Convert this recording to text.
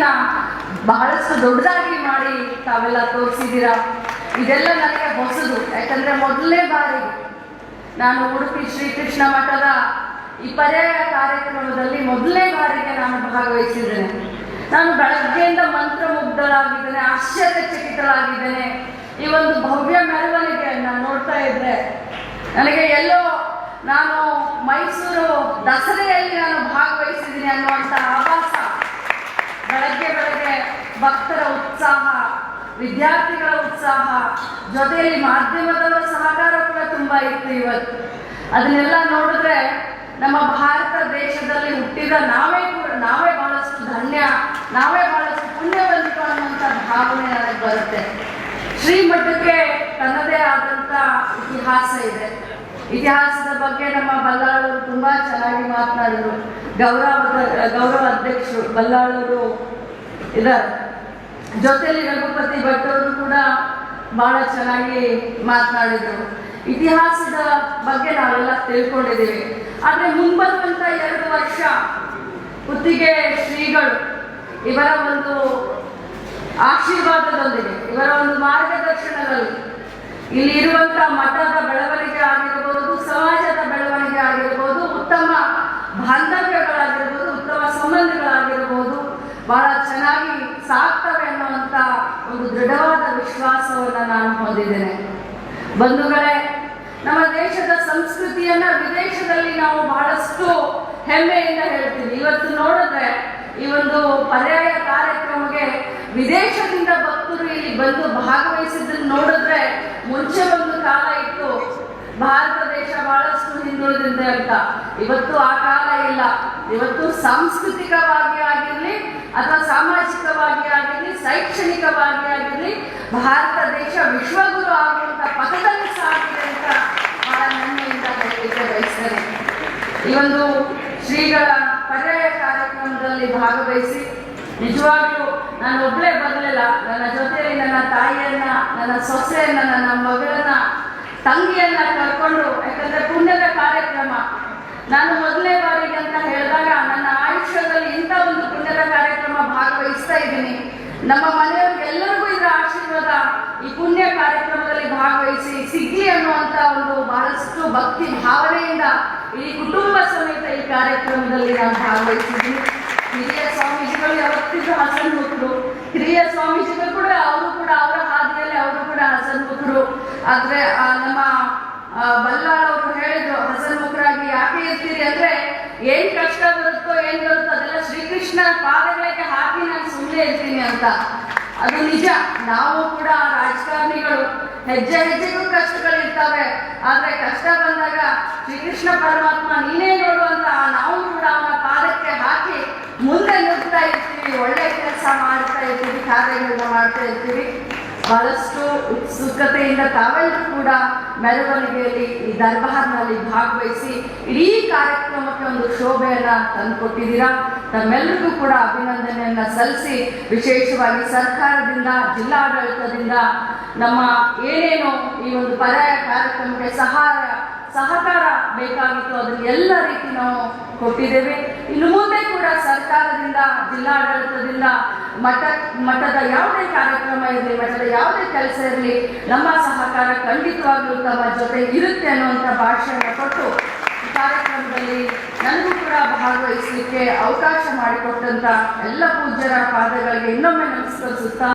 ಸಂಸ್ಕೃತಿಯನ್ನ ಬಹಳಷ್ಟು ದೊಡ್ಡದಾಗಿ ಮಾಡಿ ತಾವೆಲ್ಲ ತೋರಿಸಿದ್ದೀರಾ? ಇದೆಲ್ಲ ನನಗೆ ಹೊಸದು. ಯಾಕಂದ್ರೆ ಮೊದಲನೇ ಬಾರಿ ನಾನು ಉಡುಪಿ ಶ್ರೀಕೃಷ್ಣ ಮಠದ ಈ ಪರ್ಯಾಯ ಕಾರ್ಯಕ್ರಮದಲ್ಲಿ ಮೊದಲನೇ ಬಾರಿಗೆ ನಾನು ಭಾಗವಹಿಸಿದ್ದೇನೆ. ನಾನು ಬೆಳಗ್ಗೆಯಿಂದ ಮಂತ್ರಮುಗ್ಧಳಾಗಿದ್ದೇನೆ ಆಶ್ಚರ್ಯಚಕಿತಳಾಗಿದ್ದೇನೆ. ಈ ಒಂದು ಭವ್ಯ ಮೆರವಣಿಗೆಯನ್ನು ನೋಡ್ತಾ ಇದ್ದೆ. ನನಗೆ ಎಲ್ಲೋ ನಾನು ಮೈಸೂರು ದಸರೆಯಲ್ಲಿ ನಾನು ಭಾಗವಹಿಸಿದ್ದೀನಿ ಅನ್ನುವಂಥ ಆಭಾಸ ಬೆಳಗ್ಗೆ ಬೆಳಗ್ಗೆ ಭಕ್ತರ ಉತ್ಸಾಹ, ವಿದ್ಯಾರ್ಥಿಗಳ ಉತ್ಸಾಹ, ಜೊತೆಯಲ್ಲಿ ಮಾಧ್ಯಮದವರ ಸಹಕಾರ ಕೂಡ ತುಂಬ ಇತ್ತು ಇವತ್ತು. ಅದನ್ನೆಲ್ಲ ನೋಡಿದ್ರೆ ನಮ್ಮ ಭಾರತ ದೇಶದಲ್ಲಿ ಹುಟ್ಟಿದ ನಾವೇ ಕೂಡ, ನಾವೇ ಬಹಳಷ್ಟು ಧನ್ಯ, ನಾವೇ ಬಹಳಷ್ಟು ಪುಣ್ಯವಂತರು ಅನ್ನುವಂಥ ಭಾವನೆ ನನಗೆ ಬರುತ್ತೆ. ಶ್ರೀಮಠಕ್ಕೆ ತನ್ನದೇ ಆದಂಥ ಇತಿಹಾಸ ಇದೆ. ಇತಿಹಾಸದ ಬಗ್ಗೆ ನಮ್ಮ ಬಲ್ಲಾಳವರು ತುಂಬಾ ಚೆನ್ನಾಗಿ ಮಾತನಾಡಿದರು. ಗೌರವ ಗೌರವ ಅಧ್ಯಕ್ಷರು, ಬಲ್ಲಾಳರು ಇದ್ದಾರೆ ಜೊತೆಯಲ್ಲಿ ರಘುಪತಿ ಭಟ್ ಅವರು ಕೂಡ ಬಹಳ ಚೆನ್ನಾಗಿ ಮಾತನಾಡಿದರು. ಇತಿಹಾಸದ ಬಗ್ಗೆ ನಾವೆಲ್ಲ ತಿಳ್ಕೊಂಡಿದ್ದೀವಿ. ಆದರೆ ಮುಂಬರುವಂತ ಎರಡು ವರ್ಷ ಕುತ್ತಿಗೆ ಶ್ರೀಗಳು, ಇವರ ಒಂದು ಆಶೀರ್ವಾದದೊಂದಿಗೆ, ಇವರ ಒಂದು ಮಾರ್ಗದರ್ಶನದಲ್ಲಿ, ಇಲ್ಲಿ ಇರುವಂಥ ಮಠದ ಬೆಳವಣಿಗೆ ಆಗಿರ್ಬೋದು ಸಮಾಜದ ಬೆಳವಣಿಗೆ ಆಗಿರ್ಬೋದು ಉತ್ತಮ ಬಾಂಧವ್ಯಗಳಾಗಿರ್ಬೋದು, ಉತ್ತಮ ಸಂಬಂಧಗಳಾಗಿರ್ಬೋದು, ಬಹಳ ಚೆನ್ನಾಗಿ ಸಾಕ್ತವೆ ಅನ್ನುವಂಥ ಒಂದು ದೃಢವಾದ ವಿಶ್ವಾಸವನ್ನು ನಾನು ಹೊಂದಿದ್ದೇನೆ. ಬಂಧುಗಳೇ, ನಮ್ಮ ದೇಶದ ಸಂಸ್ಕೃತಿಯನ್ನ ವಿದೇಶದಲ್ಲಿ ನಾವು ಬಹಳಷ್ಟು ಹೆಮ್ಮೆಯಿಂದ ಹೇಳ್ತೀವಿ. ಇವತ್ತು ನೋಡಿದ್ರೆ ಈ ಒಂದು ಪರ್ಯಾಯ ಕಾರ್ಯಕ್ರಮಕ್ಕೆ ವಿದೇಶದಿಂದ ಭಕ್ತರು ಇಲ್ಲಿ ಬಂದು ಭಾಗವಹಿಸಿದ್ದನ್ನು ನೋಡಿದ್ರೆ ಮುಂಚೆ ಒಂದು ಕಾಲ ಇತ್ತು. ಭಾರತ ದೇಶ ಅಂತ ಇವತ್ತು ಆ ಕಾಲ ಇಲ್ಲ. ಇವತ್ತು ಸಾಂಸ್ಕೃತಿಕವಾಗಿ ಆಗಿರಲಿ ಅಥವಾ ಸಾಮಾಜಿಕವಾಗಿ ಆಗಿರಲಿ, ಶೈಕ್ಷಣಿಕವಾಗಿ ಆಗಿರಲಿ, ಭಾರತ ದೇಶ ವಿಶ್ವಗುರು ಆಗುವಂತ ಪಥದಲ್ಲಿ ಸಾಗಿದೆ ಅಂತ ಬಹಳ ಹೆಮ್ಮೆಯಿಂದ ಹೇಳಲಿಕ್ಕೆ ಬಯಸ್ತೇನೆ. ಈ ಒಂದು ಶ್ರೀಗಳ ಪರ್ಯಾಯ ಕಾರ್ಯಕ್ರಮದಲ್ಲಿ ಭಾಗವಹಿಸಿ ನಿಜವಾಗ್ಲೂ ನಾನು ಒಬ್ಬಳೇ ಬರಲಿಲ್ಲ. ನನ್ನ ಜೊತೆಯಲ್ಲಿ ನನ್ನ ತಾಯಿಯನ್ನ, ನನ್ನ ಸೊಸೆಯನ್ನ, ನನ್ನ ಮಗಳನ್ನ ತಂಗಿಯನ್ನ ಕರ್ಕೊಂಡು ಯಾಕಂದ್ರೆ ಪುಣ್ಯದ ಕಾರ್ಯಕ್ರಮ. ನಾನು ಮೊದಲನೇ ಬಾರಿಗೆ ಅಂತ ಹೇಳಿದಾಗ ನನ್ನ ಆಯುಷ್ಯದಲ್ಲಿ ಇಂಥ ಒಂದು ಪುಣ್ಯದ ಕಾರ್ಯಕ್ರಮ ಭಾಗವಹಿಸ್ತಾ ಇದ್ದೀನಿ. ನಮ್ಮ ಮನೆಯವ್ರಿಗೆ ಎಲ್ಲರಿಗೂ ಇದರ ಆಶೀರ್ವಾದ ಈ ಪುಣ್ಯ ಕಾರ್ಯಕ್ರಮದಲ್ಲಿ ಭಾಗವಹಿಸಿ ಸಿಗ್ಲಿ ಅನ್ನುವಂತ ಒಂದು ಬಹಳಷ್ಟು ಭಕ್ತಿ ಭಾವನೆಯಿಂದ ಈ ಕುಟುಂಬ ಸಮೇತ ಈ ಕಾರ್ಯಕ್ರಮದಲ್ಲಿ ನಾನು ಭಾಗವಹಿಸಿದ್ದೀನಿ. ಹಿರಿಯ ಸ್ವಾಮೀಜಿಗಳು ಯಾವತ್ತಿದ್ರು ಹಸನ್ಮುಖರು. ಹಿರಿಯ ಸ್ವಾಮೀಜಿಗಳು ಕೂಡ ಅವರು ಕೂಡ ಅವರ ಹಾದಿಯಲ್ಲಿ ಅವರು ಕೂಡ ಹಸನ್ಮುಖರು. ಆದ್ರೆ ಆ, ಏನ್ ಕಷ್ಟ ಬರುತ್ತೋ ಏನ್ ಬರುತ್ತೋ ಅದೆಲ್ಲ ಶ್ರೀಕೃಷ್ಣ ಪಾದಗಳಿಗೆ ಹಾಕಿ ನಾನು ಸುಮ್ಮನೆ ಇರ್ತೀನಿ ಅಂತ. ಅದು ನಿಜ. ನಾವು ಕೂಡ ರಾಜಕಾರಣಿಗಳು ಹೆಜ್ಜೆ ಹೆಜ್ಜೆಗೂ ಕಷ್ಟಗಳಿರ್ತವೆ. ಆದ್ರೆ ಕಷ್ಟ ಬಂದಾಗ ಶ್ರೀಕೃಷ್ಣ ಪರಮಾತ್ಮ ನೀನೇ ನೋಡು ಅಂತ ನಾವು ಕೂಡ ಅವನ ಪಾದಕ್ಕೆ ಹಾಕಿ ಮುಂದೆ ನುಗ್ತಾ ಇರ್ತೀವಿ, ಒಳ್ಳೆ ಕೆಲಸ ಮಾಡ್ತಾ ಇರ್ತೀವಿ, ಕಾರ್ಯಗಳನ್ನ ಮಾಡ್ತಾ ಇರ್ತೀವಿ. ಬಹಳಷ್ಟು ಉತ್ಸುಕತೆಯಿಂದ ತಾವೆಲ್ಲರೂ ಕೂಡ ಮೆರವಣಿಗೆಯಲ್ಲಿ ಈ ದರ್ಬಾರ್ನಲ್ಲಿ ಭಾಗವಹಿಸಿ ಇಡೀ ಕಾರ್ಯಕ್ರಮಕ್ಕೆ ಒಂದು ಶೋಭೆಯನ್ನ ತಂದುಕೊಟ್ಟಿದ್ದೀರಾ? ತಮ್ಮೆಲ್ಲರಿಗೂ ಕೂಡ ಅಭಿನಂದನೆಯನ್ನ ಸಲ್ಲಿಸಿ, ವಿಶೇಷವಾಗಿ ಸರ್ಕಾರದಿಂದ, ಜಿಲ್ಲಾಡಳಿತದಿಂದ ನಮ್ಮ ಏನೇನು ಈ ಒಂದು ಪರ್ಯಾಯ ಕಾರ್ಯಕ್ರಮಕ್ಕೆ ಸಹಾಯ, ಸಹಕಾರ ಬೇಕಾಗಿತ್ತು, ಅದನ್ನ ಎಲ್ಲ ರೀತಿ ನಾವು ಕೊಟ್ಟಿದ್ದೇವೆ. ಇನ್ನು ಮುಂದೆ ಸರ್ಕಾರದಿಂದ, ಜಿಲ್ಲಾಡಳಿತದಿಂದ ಮಠ, ಮಠದ ಯಾವುದೇ ಕಾರ್ಯಕ್ರಮ ಇರಲಿ, ಮಠದ ಯಾವುದೇ ಕೆಲಸ ಇರಲಿ, ನಮ್ಮ ಸಹಕಾರ ಖಂಡಿತವಾಗ್ಲೂ ತಮ್ಮ ಜೊತೆ ಇರುತ್ತೆ ಅನ್ನುವಂಥ ಭಾಷೆಯನ್ನು ಕೊಟ್ಟು ಕಾರ್ಯಕ್ರಮದಲ್ಲಿ ನನಗೂ ಕೂಡ ಭಾಗವಹಿಸಲಿಕ್ಕೆ ಅವಕಾಶ ಮಾಡಿಕೊಟ್ಟಂತ ಎಲ್ಲ ಪೂಜ್ಯರ ಪಾದಗಳಿಗೆ ಇನ್ನೊಮ್ಮೆ ನಮಸ್ಕರಿಸುತ್ತಾ